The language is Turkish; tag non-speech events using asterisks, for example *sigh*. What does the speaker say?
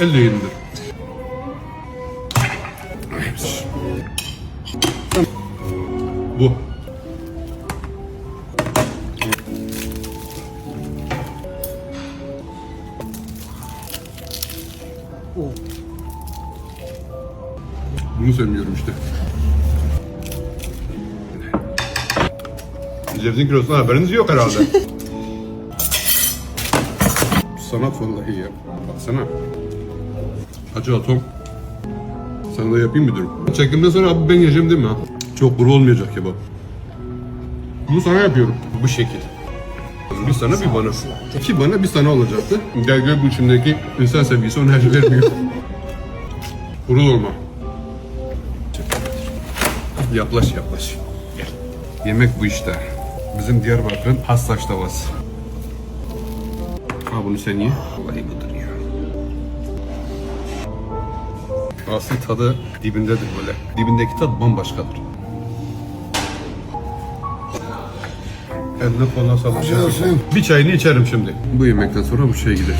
elle yenilir. Bu. Bunu sevmiyorum işte. Cevizin kilosundan haberiniz yok herhalde. *laughs* Sanat vallahi ya. Baksana. Acı atom. Sana da yapayım müdürüm. Çekimden sonra abi ben yiyeceğim değil mi? Çok kuru olmayacak kebap. Bunu sana yapıyorum. Bu şekil. Bir sana bir bana. İki bana bir sana olacaktı. Gel gel bu içimdeki insan sevgisi ona her vermiyor. *laughs* Kuru olma. Yaklaş yaklaş. Gel. Yemek bu işte. Bizim Diyarbakır'ın hastaş tavası. Ha bunu sen ye. Vallahi budur ya. Asıl tadı dibindedir böyle. Dibindeki tat bambaşkadır. Eline koluna sağlık. Bir çayını içerim şimdi. Bu yemekten sonra bu şey gider.